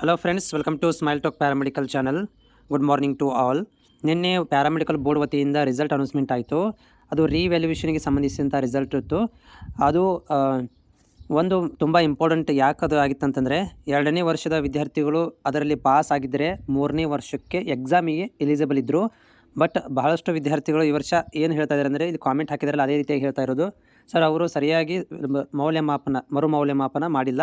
Hello friends welcome to smile talk paramedical channel good morning to all ನಿನ್ನೆ paramedical board ವತಿಯಿಂದ result announcement ಆಯಿತು. ಅದು ರೀವ್ಯಾಲ್ಯೂಯೇಷನ್ಗೆ ಸಂಬಂಧಿಸಿದಂಥ result ಇತ್ತು. ಅದು ಒಂದು ತುಂಬ ಇಂಪಾರ್ಟೆಂಟ್ ಯಾಕೆ ಅದು ಆಗಿತ್ತಂತಂದರೆ ಎರಡನೇ ವರ್ಷದ ವಿದ್ಯಾರ್ಥಿಗಳು ಅದರಲ್ಲಿ ಪಾಸ್ ಆಗಿದ್ದರೆ ಮೂರನೇ ವರ್ಷಕ್ಕೆ ಎಕ್ಸಾಮಿಗೆ ಎಲಿಜಿಬಲ್ ಇದ್ದರು ಬಟ್ ಬಹಳಷ್ಟು ವಿದ್ಯಾರ್ಥಿಗಳು ಈ ವರ್ಷ ಏನು ಹೇಳ್ತಾ ಇದ್ದಾರೆ ಅಂದರೆ ಇದು ಕಾಮೆಂಟ್ ಹಾಕಿದ್ರಲ್ಲ ಅದೇ ರೀತಿಯಾಗಿ ಹೇಳ್ತಾ ಇರೋದು. ಸರ್ ಅವರು ಸರಿಯಾಗಿ ಮೌಲ್ಯಮಾಪನ ಮರು ಮೌಲ್ಯಮಾಪನ ಮಾಡಿಲ್ಲ.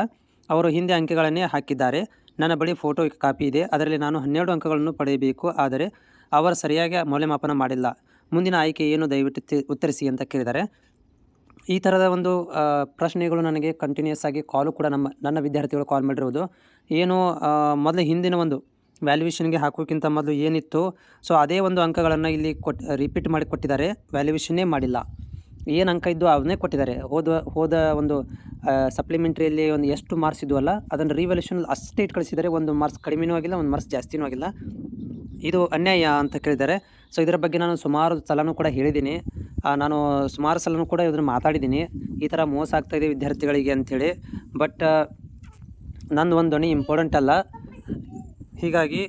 ಅವರು ಹಿಂದೆ ಅಂಕೆಗಳನ್ನೇ ಹಾಕಿದ್ದಾರೆ. ನನ್ನ ಬಳಿ ಫೋಟೋ ಕಾಪಿ ಇದೆ. ಅದರಲ್ಲಿ ನಾನು ಹನ್ನೆರಡು ಅಂಕಗಳನ್ನು ಪಡೆಯಬೇಕು. ಆದರೆ ಅವರು ಸರಿಯಾಗಿ ಮೌಲ್ಯಮಾಪನ ಮಾಡಿಲ್ಲ. ಮುಂದಿನ ಆಯ್ಕೆ ಏನು? ದಯವಿಟ್ಟು ಉತ್ತರಿಸಿ ಅಂತ ಕೇಳಿದ್ದಾರೆ. ಈ ಥರದ ಒಂದು ಪ್ರಶ್ನೆಗಳು ನನಗೆ ಕಂಟಿನ್ಯೂಸ್ ಆಗಿ ಕಾಲು ಕೂಡ ನಮ್ಮ, ನನ್ನ ವಿದ್ಯಾರ್ಥಿಗಳು ಕಾಲ್ ಮಾಡಿರೋದು ಏನು ಮೊದಲು ಹಿಂದಿನ ಒಂದು ವ್ಯಾಲ್ಯೂಯೇಷನ್ಗೆ ಹಾಕೋಕ್ಕಿಂತ ಮೊದಲು ಏನಿತ್ತು? ಸೊ ಅದೇ ಒಂದು ಅಂಕಗಳನ್ನು ಇಲ್ಲಿ ಕೊಟ್ಟು ರಿಪೀಟ್ ಮಾಡಿ ಕೊಟ್ಟಿದ್ದಾರೆ. ವ್ಯಾಲ್ಯೂಯೇಷನ್ನೇ ಮಾಡಿಲ್ಲ. ಏನು ಅಂಕ ಇದ್ದು ಅವನ್ನೇ ಕೊಟ್ಟಿದ್ದಾರೆ. ಹೋದ ಹೋದ ಒಂದು ಸಪ್ಲಿಮೆಂಟ್ರಿಯಲ್ಲಿ ಒಂದು ಎಷ್ಟು ಮಾರ್ಕ್ಸ್ ಇದ್ದವಲ್ಲ ಅದನ್ನು ರಿವಲ್ಯೂಷನ್ ಅಷ್ಟೇ ಇಟ್ಟು ಕಳಿಸಿದ್ದಾರೆ ಒಂದು ಮಾರ್ಕ್ಸ್ ಕಡಿಮೆನೂ ಆಗಿಲ್ಲ, ಒಂದು ಮಾರ್ಕ್ಸ್ ಜಾಸ್ತಿನೂ ಆಗಿಲ್ಲ. ಇದು ಅನ್ಯಾಯ ಅಂತ ಕೇಳಿದ್ದಾರೆ. ಸೊ ಇದರ ಬಗ್ಗೆ ನಾನು ಸುಮಾರು ಸಲನೂ ಕೂಡ ಹೇಳಿದ್ದೀನಿ. ನಾನು ಸುಮಾರು ಸಲನೂ ಕೂಡ ಇದನ್ನು ಮಾತಾಡಿದ್ದೀನಿ. ಈ ಥರ ಮೋಸ ಆಗ್ತಾಯಿದೆ ವಿದ್ಯಾರ್ಥಿಗಳಿಗೆ ಅಂಥೇಳಿ. ಬಟ್ ನಂದು ಒಂದು ಧ್ವನಿ ಇಂಪಾರ್ಟೆಂಟ್ ಅಲ್ಲ. ಹೀಗಾಗಿ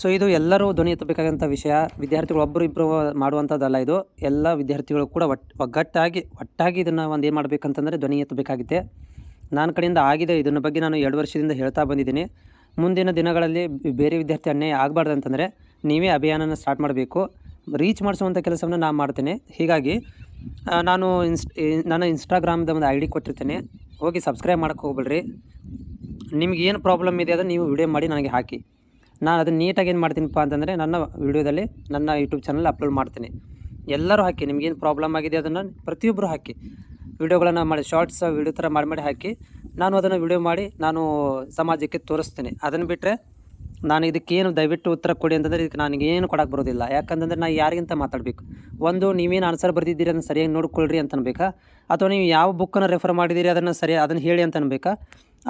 ಸೊ ಇದು ಎಲ್ಲರೂ ಧ್ವನಿ ಎತ್ತಬೇಕಾದಂಥ ವಿಷಯ. ವಿದ್ಯಾರ್ಥಿಗಳು ಒಬ್ಬರು ಇಬ್ಬರು ಮಾಡುವಂಥದ್ದಲ್ಲ ಇದು. ಎಲ್ಲ ವಿದ್ಯಾರ್ಥಿಗಳು ಕೂಡ ಒಟ್ಟು ಒಗ್ಗಟ್ಟಾಗಿ, ಒಟ್ಟಾಗಿ ಇದನ್ನು ಒಂದು ಏನು ಮಾಡಬೇಕಂತಂದರೆ ಧ್ವನಿ ಎತ್ತಬೇಕಾಗಿದೆ ನನ್ನ ಕಡೆಯಿಂದ ಆಗಿದೆ, ಇದನ್ನ ಬಗ್ಗೆ ನಾನು ಎರಡು ವರ್ಷದಿಂದ ಹೇಳ್ತಾ ಬಂದಿದ್ದೀನಿ. ಮುಂದಿನ ದಿನಗಳಲ್ಲಿ ಬೇರೆ ವಿದ್ಯಾರ್ಥಿ ಅನ್ಯಾಯ ಆಗಬಾರ್ದು ಅಂತಂದರೆ ನೀವೇ ಅಭಿಯಾನನ ಸ್ಟಾರ್ಟ್ ಮಾಡಬೇಕು. ರೀಚ್ ಮಾಡಿಸುವಂಥ ಕೆಲಸವನ್ನು ನಾನು ಮಾಡ್ತೇನೆ. ಹೀಗಾಗಿ ನಾನು ಇನ್ಸ್ಟ್ ನಾನು ಇನ್ಸ್ಟಾಗ್ರಾಮ್ದ ಒಂದು ಐ ಡಿ ಕೊಟ್ಟಿರ್ತೇನೆ. ಹೋಗಿ ಸಬ್ಸ್ಕ್ರೈಬ್ ಮಾಡೋಕ್ಕೆ ಹೋಗ್ಬೇಡ್ರಿ. ನಿಮ್ಗೆ ಏನು ಪ್ರಾಬ್ಲಮ್ ಇದೆ ಅದನ್ನು ನೀವು ವಿಡಿಯೋ ಮಾಡಿ ನನಗೆ ಹಾಕಿ. ನಾನು ಅದನ್ನು ನೀಟಾಗಿ ಏನು ಮಾಡ್ತೀನಪ್ಪ ಅಂತಂದರೆ ನನ್ನ ವಿಡಿಯೋದಲ್ಲಿ ನನ್ನ ಯೂಟ್ಯೂಬ್ ಚಾನಲ್ ಅಪ್ಲೋಡ್ ಮಾಡ್ತೀನಿ. ಎಲ್ಲರೂ ಹಾಕಿ, ನಿಮಗೇನು ಪ್ರಾಬ್ಲಮ್ ಆಗಿದೆ ಅದನ್ನು ಪ್ರತಿಯೊಬ್ಬರು ಹಾಕಿ. ವಿಡಿಯೋಗಳನ್ನು ಮಾಡಿ ಶಾರ್ಟ್ಸ್ ವಿಡಿಯೋ ಥರ ಮಾಡಿ ಮಾಡಿ ಹಾಕಿ, ನಾನು ಅದನ್ನು ವಿಡಿಯೋ ಮಾಡಿ, ನಾನು ಸಮಾಜಕ್ಕೆ ತೋರಿಸ್ತೀನಿ. ಅದನ್ನು ಬಿಟ್ಟರೆ ನಾನು ಇದಕ್ಕೇನು ದಯವಿಟ್ಟು ಉತ್ತರ ಕೊಡಿ ಅಂತಂದರೆ ಇದಕ್ಕೆ ನನಗೇನು ಕೊಡಕ್ಕೆ ಬರೋದಿಲ್ಲ. ಯಾಕಂತಂದರೆ ನಾನು ಯಾರಿಗಿಂತ ಮಾತಾಡಬೇಕು? ಒಂದು, ನೀವೇನು ಆನ್ಸರ್ ಬರೆದಿದ್ದೀರಿ ಅದನ್ನು ಸರಿಯಾಗಿ ನೋಡ್ಕೊಳ್ರಿ ಅಂತ ಅನ್ಬೇಕಾ ಅಥವಾ ನೀವು ಯಾವ ಬುಕ್ಕನ್ನು ರೆಫರ್ ಮಾಡಿದ್ದೀರಿ ಅದನ್ನು ಸರಿ ಅದನ್ನು ಹೇಳಿ ಅಂತ ಅನ್ಬೇಕಾ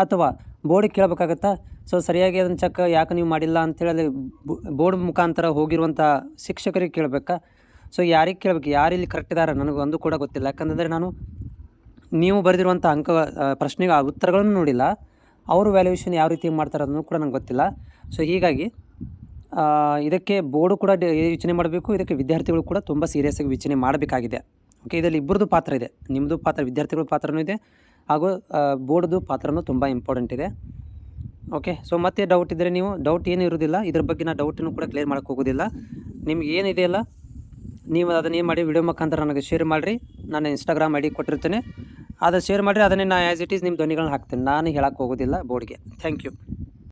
ಅಥವಾ ಬೋರ್ಡಿಗೆ ಕೇಳಬೇಕಾಗತ್ತಾ? ಸೊ ಸರಿಯಾಗಿ ಅದನ್ನು ಚೆಕ್ ಯಾಕೆ ನೀವು ಮಾಡಿಲ್ಲ ಅಂತೇಳಿ ಅಲ್ಲಿ ಬೋರ್ಡ್ ಮುಖಾಂತರ ಹೋಗಿರುವಂಥ ಶಿಕ್ಷಕರಿಗೆ ಕೇಳಬೇಕಾ? ಸೊ ಯಾರಿಗೆ ಕೇಳಬೇಕು? ಇಲ್ಲಿ ಕರೆಕ್ಟ್ ಇದ್ದಾರೆ ನನಗೆ ಒಂದು ಕೂಡ ಗೊತ್ತಿಲ್ಲ. ಯಾಕಂತಂದರೆ ನಾನು ನೀವು ಬರೆದಿರುವಂಥ ಅಂಕ ಪ್ರಶ್ನೆಗೆ ಆ ಉತ್ತರಗಳನ್ನು ನೋಡಿಲ್ಲ. ಅವರು ವ್ಯಾಲ್ಯೂಯೇಷನ್ ಯಾವ ರೀತಿ ಮಾಡ್ತಾರೆ ಅನ್ನೋದು ಕೂಡ ನಂಗೆ ಗೊತ್ತಿಲ್ಲ. ಸೊ ಹೀಗಾಗಿ ಇದಕ್ಕೆ ಬೋರ್ಡು ಕೂಡ ಯೋಚನೆ ಮಾಡಬೇಕು. ಇದಕ್ಕೆ ವಿದ್ಯಾರ್ಥಿಗಳು ಕೂಡ ತುಂಬ ಸೀರಿಯಸ್ಸಾಗಿ ಯೋಚನೆ ಮಾಡಬೇಕಾಗಿದೆ. ಓಕೆ ಇದರಲ್ಲಿ ಇಬ್ಬರದ್ದು ಪಾತ್ರ ಇದೆ. ನಿಮ್ಮದು ಪಾತ್ರ, ವಿದ್ಯಾರ್ಥಿಗಳ ಪಾತ್ರನೂ ಇದೆ. ಹಾಗೂ ಬೋರ್ಡ್ದು ಪಾತ್ರನೂ ತುಂಬ ಇಂಪಾರ್ಟೆಂಟ್ ಇದೆ. ಓಕೆ ಸೊ ಮತ್ತೆ ಡೌಟ್ ಇದ್ದರೆ ನೀವು ಡೌಟ್ ಏನೂ ಇರೋದಿಲ್ಲ ಇದ್ರ ಬಗ್ಗೆ ನಾನು ಡೌಟನ್ನು ಕೂಡ ಕ್ಲಿಯರ್ ಮಾಡೋಕ್ಕೆ ಹೋಗೋದಿಲ್ಲ. ನಿಮ್ಗೆ ಏನಿದೆಯಲ್ಲ ನೀವು ಅದನ್ನು ಏನು ಮಾಡಿ ವಿಡಿಯೋ ಮುಖಾಂತರ ನನಗೆ ಶೇರ್ ಮಾಡಿರಿ. ನಾನು ಇನ್ಸ್ಟಾಗ್ರಾಮ್ ಐ ಡಿ ಕೊಟ್ಟಿರ್ತೇನೆ. ಅದು ಶೇರ್ ಮಾಡಿರಿ, ಅದನ್ನೇ ನಾನು ಆ್ಯಸ್ ಇಟ್ ಈಸ್ ನಿಮ್ಮ ಧ್ವನಿಗಳನ್ನ ಹಾಕ್ತೀನಿ. ನಾನು ಹೇಳಕ್ಕೆ ಹೋಗೋದಿಲ್ಲ ಬೋರ್ಡ್ಗೆ ಥ್ಯಾಂಕ್ ಯು